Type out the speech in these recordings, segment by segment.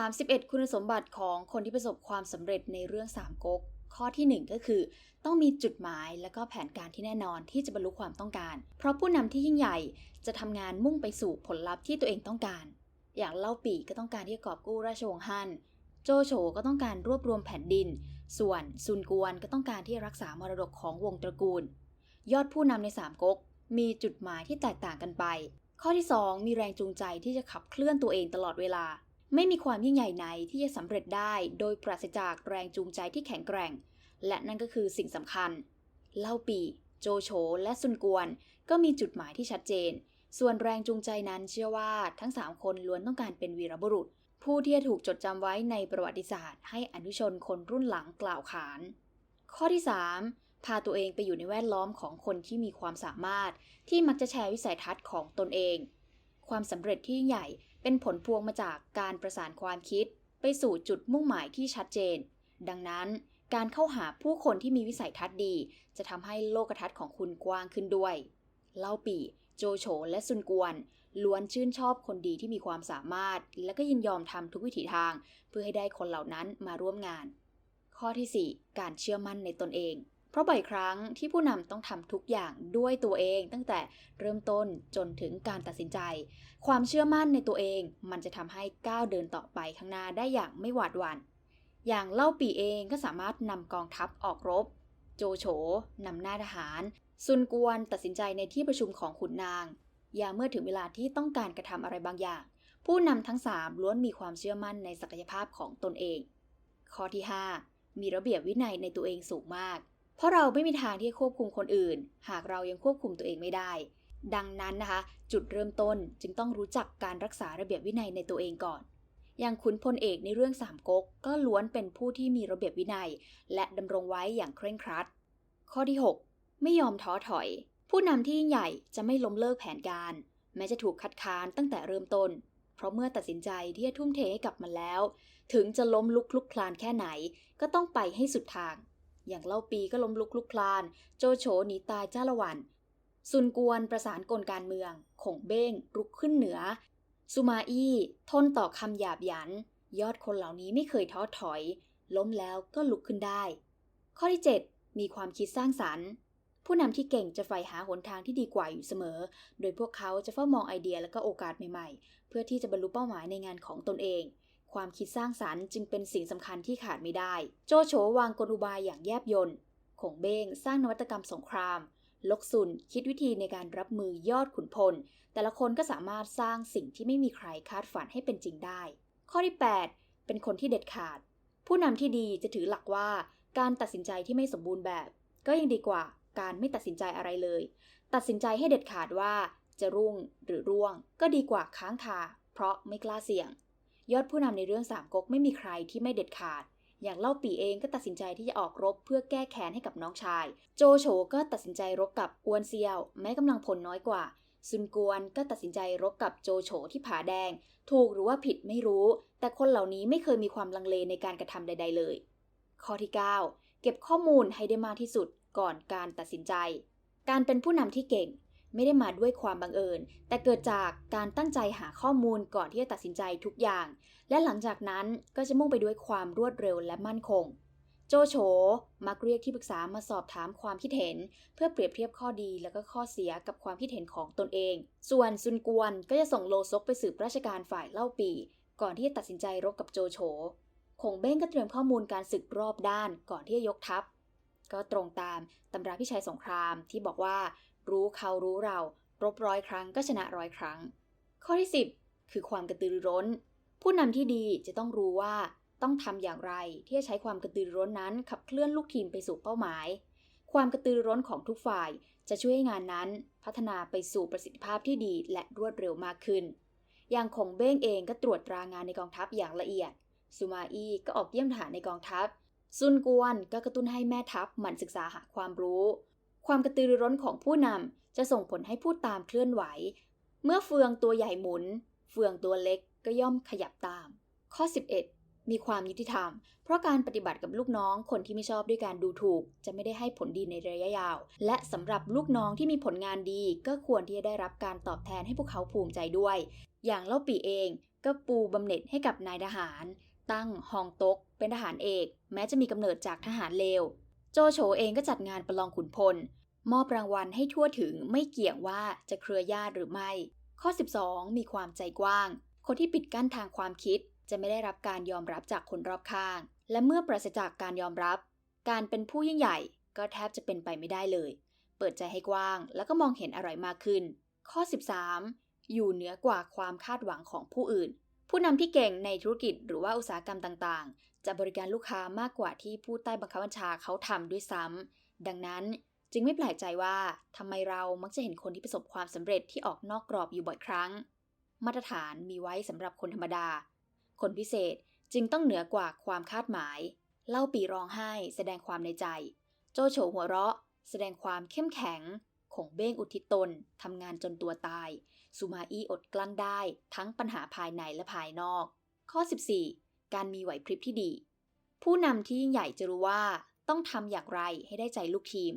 31 คุณสมบัติของคนที่ประสบความสำเร็จในเรื่องสามก๊กข้อทีหนึ่1 ก็คือ ต้องมีจุดหมายและก็แผนการที่แน่นอนที่จะบรรลุความต้องการ เพราะผู้นำที่ยิ่งใหญ่จะทำงานมุ่งไปสู่ผลลัพธ์ที่ตัวเองต้องการ อย่างเล่าปีก็ต้องการที่จะกอบกู้ราชวงศ์ฮั่นโจโฉก็ต้องการรวบรวมแผ่นดิน ส่วนซุนกวนก็ต้องการที่รักษามรดกของวงตระกูล ยอดผู้นำในสามก๊กมีจุดหมายที่แตกต่างกันไป ข้อที่ 2 มีแรงจูงใจที่จะขับเคลื่อนตัวเองตลอดเวลา ไม่มีความยิ่งใหญ่ไหนที่จะสำเร็จได้โดยปราศจากแรงจูงใจที่แข็งแกร่ง และนั่นก็คือสิ่งสำคัญ เล่าปี โจโฉและซุนกวน ก็มีจุดหมายที่ชัดเจน ส่วนแรงจูงใจนั้นเชื่อว่าทั้ง 3 คนล้วนต้องการเป็นวีรบุรุษ ผู้ที่จะถูกจดจำไว้ในประวัติศาสตร์ ให้อนุชนคนรุ่นหลังกล่าวขาน ข้อที่ 3 พาตัวเองไปอยู่ในแวดล้อมของคนที่มีความสามารถ ที่มักจะแชร์วิสัยทัศน์ของตนเอง ความสำเร็จที่ยิ่งใหญ่ เป็นผลพวงมาจากการประสานความคิด ไปสู่จุดมุ่งหมายที่ชัดเจน ดังนั้นการเข้าหาผู้คนที่มีวิสัยทัศน์ดี จะทำให้โลกทัศน์ของคุณกว้างขึ้นด้วย เล่าปีโจโฉและซุนกวน ล้วนชื่นชอบคนดีที่มีความสามารถ และก็ยินยอมทำทุกวิถีทาง เพื่อให้ได้คนเหล่านั้นมาร่วมงาน ข้อที่ 4 การเชื่อมั่นในตนเอง เพราะบ่อยครั้งที่ผู้นำต้องทำทุกอย่างด้วยตัวเอง ตั้งแต่เริ่มต้นจนถึงการตัดสินใจ ความเชื่อมั่นในตัวเอง มันจะทำให้ก้าวเดินต่อไปข้างหน้าได้อย่างไม่หวาดหวัน่นอย่างเล่าปีเองก็สามารถนำกองทัพออกรบ โจโฉนำหน้าทหาร ซุนกวนตัดสินใจในที่ประชุมของขุนนางอย่าเมื่อถึงเวลาที่ต้องการกระทำอะไรบางอย่าง ผู้นำทั้งสามล้วนมีความเชื่อมั่นในศักยภาพของตนเอง ข้อที่ 5 มีระเบียบวินัยในตัวเองสูงมาก เพราะเราไม่มีทางที่จะควบคุมคนอื่น หากเรายังควบคุมตัวเองไม่ได้ ดังนั้นนะคะ จุดเริ่มต้นจึงต้องรู้จักการรักษาระเบียบวินัยในตัวเองก่อน อย่างขุนพลเอกในเรื่องสามก๊กก็ล้วนเป็นผู้ที่มีระเบียบวินัย และดำรงไว้อย่างเคร่งครัด ข้อที่ 6 ไม่ยอมท้อถอย ผู้นำที่ยิ่งใหญ่จะไม่ล้มเลิกแผนการ แม้จะถูกคัดค้านตั้งแต่เริ่มต้นเพราะเมื่อตัดสินใจที่จะทุ่มเทให้กับมันแล้ว ถึงจะล้มลุกคลุกคลานแค่ไหน ก็ต้องไปให้สุดทาง อย่างเล่าปีก็ล้มลุกลุกคลาน โจโฉหนีตายจ้าละวันซุนกวนประสานกลการเมืองขงเบ้งรุกขึ้นเหนือสุมาอี้ทนต่อคำหยาบหยัน ยอดคนเหล่านี้ไม่เคยท้อถอย ล้มแล้วก็ลุกขึ้นได้ ข้อที่ 7 มีความคิดสร้างสรรค์ ผู้นำที่เก่งจะใฝ่หาหนทางที่ดีกว่าอยู่เสมอ โดยพวกเขาจะเฝ้ามองไอเดียและก็โอกาสใหม่ๆ เพื่อที่จะบรรลุเป้าหมายในงานของตนเอง ความคิดสร้างสรรค์จึงเป็นสิ่งสำคัญที่ขาดไม่ได้ โจโฉวางกลอุบายอย่างแยบยลขงเบ้งสร้างนวัตกรรมสงคราม ลกซุนคิดวิธีในการรับมือยอดขุนพล แต่ละคนก็สามารถสร้างสิ่งที่ไม่มีใครคาดฝันให้เป็นจริงได้ ข้อที่ 8 เป็นคนที่เด็ดขาด ผู้นำที่ดีจะถือหลักว่า การตัดสินใจที่ไม่สมบูรณ์แบบ ก็ยังดีกว่าการไม่ตัดสินใจอะไรเลย ตัดสินใจให้เด็ดขาดว่าจะรุ่งหรือร่วง ก็ดีกว่าค้างคาเพราะไม่กล้าเสี่ยง ยอดผู้นำในเรื่องสามก๊กไม่มีใครที่ไม่เด็ดขาด อย่างเล่าปีเองก็ตัดสินใจที่จะออกรบเพื่อแก้แค้นให้กับน้องชาย โจโฉก็ตัดสินใจรบกับอวนเซียว แม้กำลังพลน้อยกว่า ซุนกวนก็ตัดสินใจรบกับโจโฉที่ผาแดง ถูกหรือว่าผิดไม่รู้ แต่คนเหล่านี้ไม่เคยมีความลังเลในการกระทำใด ๆ เลย ข้อที่ 9 เก็บข้อมูลให้ได้มากที่สุดก่อนการตัดสินใจ การเป็นผู้นำที่เก่ง ไม่ได้มาด้วยความบังเอิญ แต่เกิดจากการตั้งใจหาข้อมูลก่อนที่จะตัดสินใจทุกอย่าง และหลังจากนั้นก็จะมุ่งไปด้วยความรวดเร็วและมั่นคง โจโฉมักเรียกที่ปรึกษามาสอบถามความคิดเห็น เพื่อเปรียบเทียบข้อดีและก็ข้อเสียกับความคิดเห็นของตนเอง ส่วนซุนกวนก็จะส่งโลซกไปสืบราชการฝ่ายเล่าปี ก่อนที่จะตัดสินใจรบกับโจโฉคงเบ้งก็เตรียมข้อมูลการศึกรอบด้านก่อนที่จะยกทัพก็ตรงตามตำราพิชัยสงครามที่บอกว่า รู้เขารู้เรา รบร้อยครั้งก็ชนะร้อยครั้ง ข้อที่ 10 คือความกระตือรือร้น ผู้นำที่ดีจะต้องรู้ว่าต้องทำอย่างไรที่จะใช้ความกระตือรือร้นนั้น ขับเคลื่อนลูกทีมไปสู่เป้าหมาย ความกระตือรือร้นของทุกฝ่ายจะช่วยให้งานนั้น พัฒนาไปสู่ประสิทธิภาพที่ดีและรวดเร็วมากขึ้น อย่างของเบ้งเองก็ตรวจตรางานในกองทัพอย่างละเอียดซูมาอี้ก็ออกเยี่ยมฐานในกองทัพซุนกวนก็กระตุ้นให้แม่ทัพหมั่นศึกษาหาความรู้ ความกระตือรือร้นของผู้นำจะส่งผลให้ผู้ตามเคลื่อนไหว เมื่อเฟืองตัวใหญ่หมุน เฟืองตัวเล็กก็ย่อมขยับตาม ข้อ 11 มีความยุติธรรม เพราะการปฏิบัติกับลูกน้องคนที่ไม่ชอบด้วยการดูถูก จะไม่ได้ให้ผลดีในระยะยาว และสำหรับลูกน้องที่มีผลงานดี ก็ควรที่จะได้รับการตอบแทนให้พวกเขาภูมิใจด้วย อย่างเล่าปีเองก็ปูบำเหน็จให้กับนายทหาร ตั้งฮองตกเป็นทหารเอก แม้จะมีกำเนิดจากทหารเลว โจโฉเองก็จัดงานประลองขุนพล มอบรางวัลให้ทั่วถึงไม่เกี่ยงว่าจะเครือญาติหรือไม่ ข้อ 12 มีความใจกว้าง คนที่ปิดกั้นทางความคิดจะไม่ได้รับการยอมรับจากคนรอบข้าง และเมื่อปราศจากการยอมรับ การเป็นผู้ยิ่งใหญ่ก็แทบจะเป็นไปไม่ได้เลย เปิดใจให้กว้าง แล้วก็มองเห็นอะไรมากขึ้น ข้อ 13 อยู่เหนือกว่าความคาดหวังของผู้อื่น ผู้นำที่เก่งในธุรกิจหรือว่าอุตสาหกรรมต่างๆ จะบริการลูกค้ามากกว่าที่ผู้ใต้บังคับบัญชาเขาทำด้วยซ้ำดังนั้นจึงไม่แปลกใจว่าทำไมเรามักจะเห็นคนที่ประสบความสำเร็จที่ออกนอกกรอบอยู่บ่อยครั้ง มาตรฐานมีไว้สำหรับคนธรรมดา คนพิเศษจึงต้องเหนือกว่าความคาดหมาย เล่าปีร้องไห้ แสดงความในใจ โจโฉหัวเราะ แสดงความเข้มแข็งขงเบ้งอุทิศตนทำงานจนตัวตาย สุมาอี้อดกลั้นได้ ทั้งปัญหาภายในและภายนอก ข้อ 14 การมีไหวพริบที่ดี ผู้นำที่ยิ่งใหญ่จะรู้ว่าต้องทำอย่างไรให้ได้ใจลูกทีม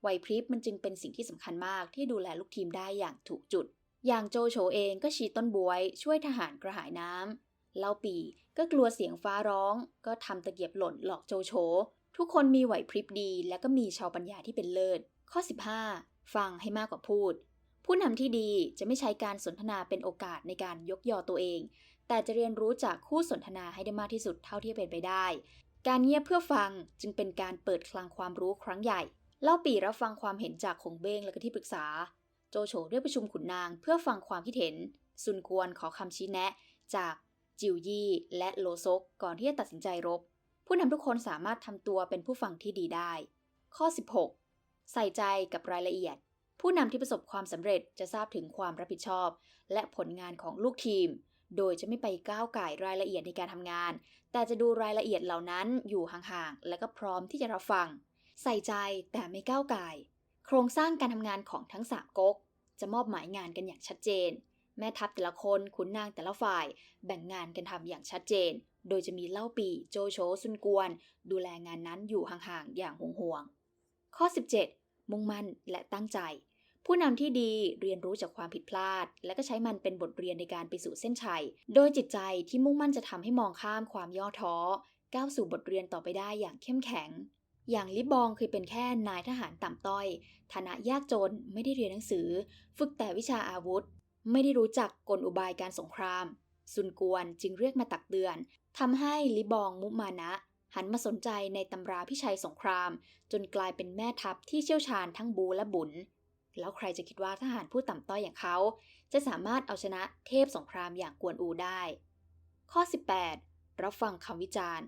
ไหวพริบมันจึงเป็นสิ่งที่สำคัญมากที่ดูแลลูกทีมได้อย่างถูกจุด อย่างโจโฉเองก็ฉีดต้นบวย ช่วยทหารกระหายน้ำเล่าปีก็กลัวเสียงฟ้าร้อง ก็ทำตะเกียบหล่นหลอกโจโฉทุกคนมีไหวพริบดี และก็มีชาวปัญญาที่เป็นเลิศ ข้อ 15 ฟังให้มากกว่าพูด ผู้นำที่ดีจะไม่ใช้การสนทนาเป็นโอกาสในการยกยอตัวเอง แต่จะเรียนรู้จากคู่สนทนาให้ได้มากที่สุดเท่าที่เป็นไปได้ การเงียบเพื่อฟังจึงเป็นการเปิดคลังความรู้ครั้งใหญ่ เล่าปีรับฟังความเห็นจากคงเบ้งและก็ที่ปรึกษา โจโฉเรียกประชุมขุนนางเพื่อฟังความคิดเห็น ซุนกวนขอคำชี้แนะ จากจิวยี่และโลซกก่อนที่จะตัดสินใจรบ ผู้นำทุกคนสามารถทำตัวเป็นผู้ฟังที่ดีได้ ข้อ 16 ใส่ใจกับรายละเอียด ผู้นำที่ประสบความสำเร็จจะทราบถึงความรับผิดชอบ และผลงานของลูกทีม โดยจะไม่ไปก้าวไก่รายละเอียดในการทำงาน แต่จะดูรายละเอียดเหล่านั้นอยู่ห่างๆ และก็พร้อมที่จะรับฟัง ใส่ใจแต่ไม่ก้าวไก่โครงสร้างการทำงานของทั้งสามก๊ก จะมอบหมายงานกันอย่างชัดเจน แม่ทัพแต่ละคนขุนนางแต่ละฝ่าย แบ่งงานกันทำอย่างชัดเจน โดยจะมีเล่าปีโจโฉซุนกวน ดูแลงานนั้นอยู่ห่างๆ อย่างห่วงๆข้อ 17 มุ่งมั่นและตั้งใจ ผู้นำที่ดีเรียนรู้จากความผิดพลาด และก็ใช้มันเป็นบทเรียนในการไปสู่เส้นชัย โดยจิตใจที่มุ่งมั่นจะทำให้มองข้ามความย่อท้อ ก้าวสู่บทเรียนต่อไปได้อย่างเข้มแข็ง อย่างลิบองเคยเป็นแค่นายทหารต่ำต้อย ฐานะยากจนไม่ได้เรียนหนังสือ ฝึกแต่วิชาอาวุธ ไม่ได้รู้จักกลอุบายการสงคราม ซุนกวนจึงเรียกมาตักเตือนทำให้ลิบองมุมานะหันมาสนใจในตำราพิชัยสงคราม จนกลายเป็นแม่ทัพที่เชี่ยวชาญทั้งบูและบุญ แล้วใครจะคิดว่าทหารผู้ต่ำต้อยอย่างเขา จะสามารถเอาชนะเทพสงครามอย่างกวนอูได้ ข้อ 18 รับฟังคำวิจารณ์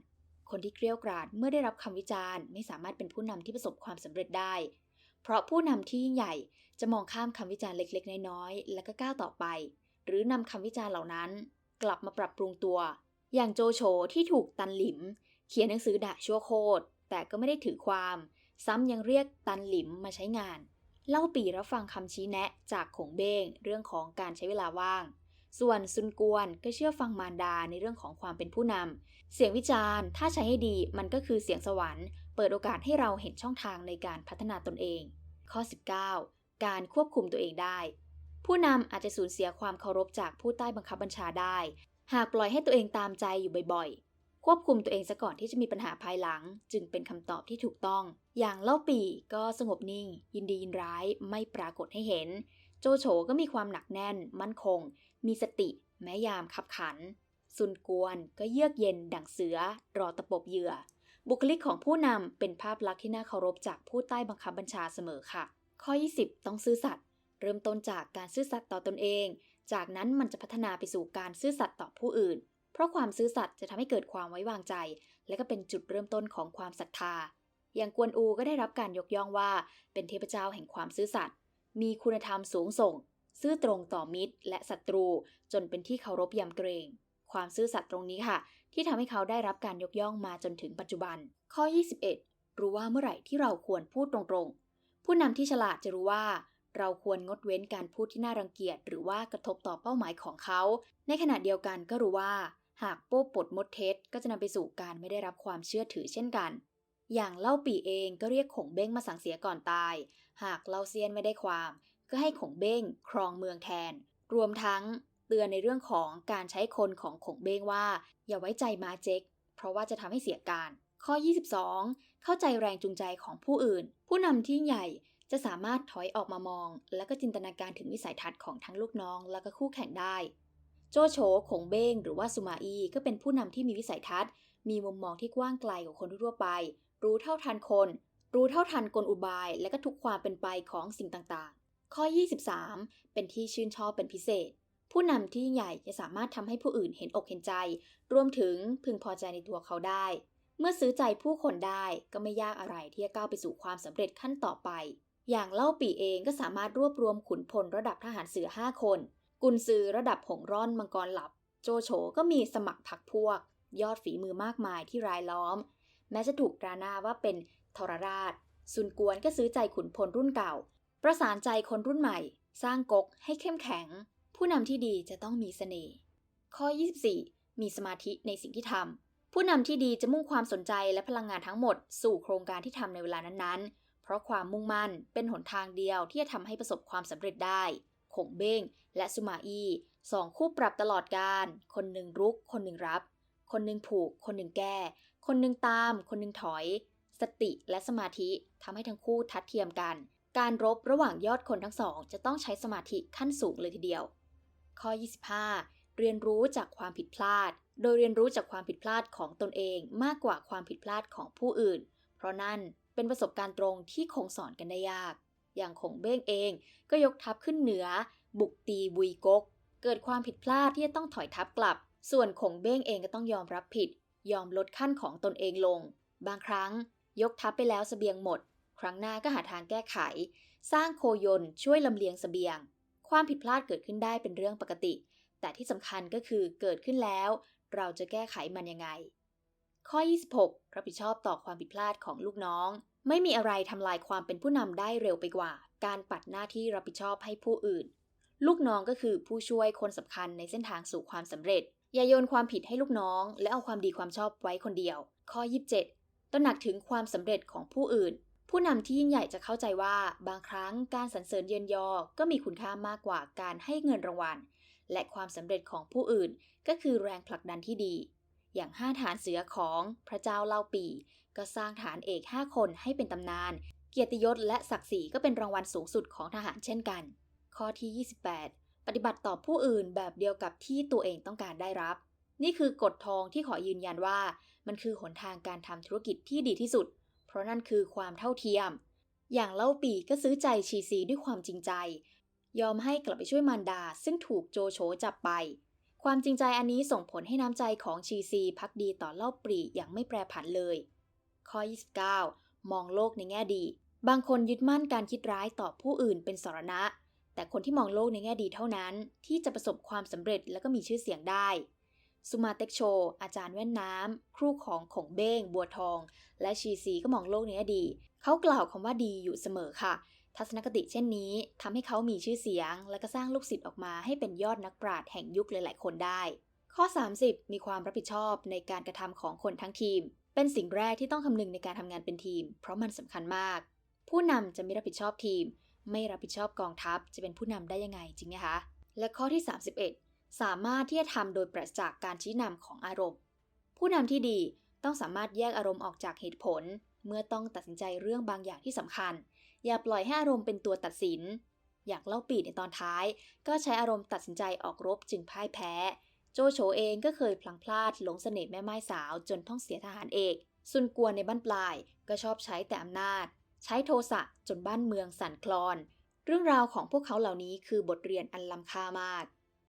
คนที่เกรี้ยวกราดเมื่อได้รับคำวิจารณ์ ไม่สามารถเป็นผู้นำที่ประสบความสำเร็จได้ เพราะผู้นำที่ยิ่งใหญ่จะมองข้ามคำวิจารณ์เล็กๆ น้อยๆ แล้วก็ก้าวต่อไป หรือนำคำวิจารณ์เหล่านั้น กลับมาปรับปรุงตัว อย่างโจโฉที่ถูกตันหลิม เขียนหนังสือด่าชั่วโคตรแต่ก็ไม่ได้ถือความ ซ้ำยังเรียกตันหลิมมาใช้งาน เล่าปีรับฟังคำชี้แนะจากขงเบ้งเรื่องของการใช้เวลาว่าง ส่วนซุนกวนก็เชื่อฟังมารดาในเรื่องของความเป็นผู้นำ เสียงวิจารณ์ ถ้าใช้ให้ดีมันก็คือเสียงสวรรค์ เปิดโอกาสให้เราเห็นช่องทางในการพัฒนาตนเอง ข้อ 19 การควบคุมตัวเองได้ ผู้นำอาจจะสูญเสียความเคารพจากผู้ใต้บังคับบัญชาได้ หากปล่อยให้ตัวเองตามใจอยู่บ่อยๆ ควบคุมตัวเองซะก่อนที่จะมีปัญหาภายหลัง จึงเป็นคำตอบที่ถูกต้อง อย่างเล่าปีก็สงบนิ่ง ยินดียินร้ายไม่ปรากฏให้เห็น โจโฉก็มีความหนักแน่น มั่นคง มีสติ แม้ยามขับขัน ซุนกวนก็เยือกเย็น ดั่งเสือ รอตะปบเหยื่อ บุคลิกของผู้นำเป็นภาพลักษณ์ที่น่าเคารพจากผู้ใต้บังคับบัญชาเสมอค่ะ ข้อ 20 ต้องซื่อสัตย์เริ่มต้นจากการซื่อสัตย์ต่อตนเอง จากนั้นมันจะพัฒนาไปสู่การซื่อสัตย์ต่อผู้อื่น ราะความซื่อสัตย์จะทำให้เกิดความไว้วางใจ และก็เป็นจุดเริ่มต้นของความศรัทธา อย่างกวนอูก็ได้รับการยกย่องว่า เป็นเทพเจ้าแห่งความซื่อสัตย์มีคุณธรรมสูงส่ง ซื่อตรงต่อมิตร และศัตรู จนเป็นที่เคารพยำเกรง ความซื่อสัตย์ตรงนี้ค่ะ ที่ทำให้เขาได้รับการยกย่องมาจนถึงปัจจุบัน ข้อ 21 รู้ว่าเมื่อไหร่ที่เราควรพูดตรงๆ ผู้นำที่ฉลาดจะรู้ว่าเราควรงดเว้นการพูดที่น่ารังเกียจหรือว่ากระทบต่อเป้าหมายของเขา ในขณะเดียวกันก็รู้ว่า หากโป้ปดมดเท็จก็จะนำไปสู่การไม่ได้รับความเชื่อถือเช่นกัน อย่างเล่าปีเองก็เรียกขงเบ้งมาสั่งเสียก่อนตาย หากเล่าเซียนไม่ได้ความ ก็ให้ขงเบ้งครองเมืองแทน รวมทั้งเตือนในเรื่องของการใช้คนของขงเบ้งว่า อย่าไว้ใจมาเจ็กเพราะว่าจะทำให้เสียการ ข้อ 22 เข้าใจแรงจูงใจของผู้อื่น ผู้นำที่ใหญ่จะสามารถถอยออกมามอง และก็จินตนาการถึงวิสัยทัศน์ของทั้งลูกน้องและก็คู่แข่งได้ โจโฉขงเบ้งหรือว่าสุมาอีก็เป็นผู้นำที่มีวิสัยทัศน์ มีมุมมองที่กว้างไกลกว่าคนทั่วไป รู้เท่าทันคน รู้เท่าทันกลอุบาย และก็ทุกความเป็นไปของสิ่งต่างๆ ข้อ 23 เป็นที่ชื่นชอบเป็นพิเศษ ผู้นำที่ยิ่งใหญ่จะสามารถทำให้ผู้อื่นเห็นอกเห็นใจ รวมถึงพึงพอใจในตัวเขาได้ เมื่อซื้อใจผู้คนได้ก็ไม่ยากอะไรที่จะก้าวไปสู่ความสำเร็จขั้นต่อไป อย่างเล่าปีเองก็สามารถรวบรวมขุนพลระดับทหารเสือ 5 คน กุนซือระดับหงร่อนมังกรหลับ โจโฉก็มีสมัครพักพวก ยอดฝีมือมากมายที่รายล้อม แม้จะถูกตราหน้าว่าเป็นทรราชซุนกวนก็ซื้อใจขุนพลรุ่นเก่า ประสานใจคนรุ่นใหม่ สร้างกกให้เข้มแข็ง ผู้นำที่ดีจะต้องมีเสน่ห์ข้อ 24 มีสมาธิในสิ่งที่ทำผู้นำที่ดีจะมุ่งความสนใจและพลังงานทั้งหมด สู่โครงการที่ทำในเวลานั้นๆ เพราะความมุ่งมั่นเป็นหนทางเดียวที่จะทำให้ประสบความสำเร็จได้ ขงเบ้ง และสุมาอีสองคู่ปรับตลอดการ คนหนึ่งรุก คนหนึ่งรับ คนหนึ่งผูก คนหนึ่งแก้ คนหนึ่งตาม คนหนึ่งถอย สติและสมาธิทำให้ทั้งคู่ทัดเทียมกัน การรบระหว่างยอดคนทั้งสอง จะต้องใช้สมาธิขั้นสูงเลยทีเดียว ข้อ 25 เรียนรู้จากความผิดพลาด โดยเรียนรู้จากความผิดพลาดของตนเองมากกว่าความผิดพลาดของผู้อื่น เพราะนั่นเป็นประสบการณ์ตรงที่คงสอนกันได้ยาก อย่างขงเบ้งเอง ก็ยกทัพขึ้นเหนือ บุกตีบุยกก เกิดความผิดพลาดที่จะต้องถอยทัพกลับ ส่วนขงเบ้งเองก็ต้องยอมรับผิด ยอมลดขั้นของตนเองลง บางครั้ง ยกทัพไปแล้วสเสบียงหมด ครั้งหน้าก็หาทางแก้ไข สร้างโคยนช่วยลำเลียงสเสบียง ความผิดพลาดเกิดขึ้นได้เป็นเรื่องปกติ แต่ที่สำคัญก็คือเกิดขึ้นแล้ว เราจะแก้ไขมันยังไง ข้อ 26 รับผิดชอบต่อความผิดพลาดของลูกน้อง ไม่มีอะไรทำลายความเป็นผู้นำได้เร็วไปกว่า การปัดหน้าที่รับผิดชอบให้ผู้อื่น ลูกน้องก็คือผู้ช่วยคนสำคัญในเส้นทางสู่ความสำเร็จ อย่าโยนความผิดให้ลูกน้อง และเอาความดีความชอบไว้คนเดียว ข้อ 27ตระหนักถึงความสำเร็จของผู้อื่น ผู้นำที่ยิ่งใหญ่จะเข้าใจว่าบางครั้งการสรรเสริญเยินยอ ก็มีคุณค่ามากกว่าการให้เงินรางวัล และความสำเร็จของผู้อื่น ก็คือแรงผลักดันที่ดี อย่างห้าฐานเสือของพระเจ้าเล่าปี ก็สร้างฐานเอก 5 คนให้เป็นตำนาน เกียรติยศและศักดิ์ศรีก็เป็นรางวัลสูงสุดของทหารเช่นกัน ข้อที่ 28 ปฏิบัติต่อผู้อื่นแบบเดียวกับที่ตัวเองต้องการได้รับ นี่คือกฎทองที่ขอยืนยันว่า มันคือหนทางการทำธุรกิจที่ดีที่สุด เพราะนั่นคือความเท่าเทียม อย่างเล่าปีก็ซื้อใจชีซีด้วยความจริงใจ ยอมให้กลับไปช่วยมารดา ซึ่งถูกโจโฉจับไปความจริงใจอันนี้ส่งผลให้น้ำใจของชีซีพักดีต่อเล่าปรีอย่างไม่แปรผันเลย ข้อ 29 มองโลกในแง่ดี บางคนยึดมั่นการคิดร้ายต่อผู้อื่นเป็นสรณะ แต่คนที่มองโลกในแง่ดีเท่านั้น ที่จะประสบความสำเร็จและก็มีชื่อเสียงได้สุมาเต็กโช อาจารย์แว่นน้ำ ครูของของเบ้ง บัวทอง และชีซีก็มองโลกในแง่ดี เขากล่าวคำว่าดีอยู่เสมอค่ะ ทัศนคติเช่นนี้ทำให้เขามีชื่อเสียง และก็สร้างลูกศิษย์ออกมาให้เป็นยอดนักปราชญ์แห่งยุคหลายๆคนได้ ข้อ 30 มีความรับผิดชอบในการกระทำของคนทั้งทีม เป็นสิ่งแรกที่ต้องคำนึงในการทำงานเป็นทีม เพราะมันสำคัญมาก ผู้นำจะไม่รับผิดชอบทีม ไม่รับผิดชอบกองทัพ จะเป็นผู้นำได้ยังไงจริงไหมคะ และข้อที่ 31 สามารถที่จะทำโดยปราศจากการชี้นำของอารมณ์ ผู้นำที่ดีต้องสามารถแยกอารมณ์ออกจากเหตุผล เมื่อต้องตัดสินใจเรื่องบางอย่างที่สำคัญ อย่าปล่อยให้อารมณ์เป็นตัวตัดสิน อยากเล่าปีดในตอนท้าย ก็ใช้อารมณ์ตัดสินใจออกรบจึงพ่ายแพ้ โจโฉเองก็เคยพลังพลาดหลงเสน่ห์แม่ไม้สาวจนต้องเสียทหารเอก ซุนกวนในบ้านปลายก็ชอบใช้แต่อำนาจ ใช้โทสะจนบ้านเมืองสั่นคลอน เรื่องราวของพวกเขาเหล่านี้คือบทเรียนอันล้ำค่ามาก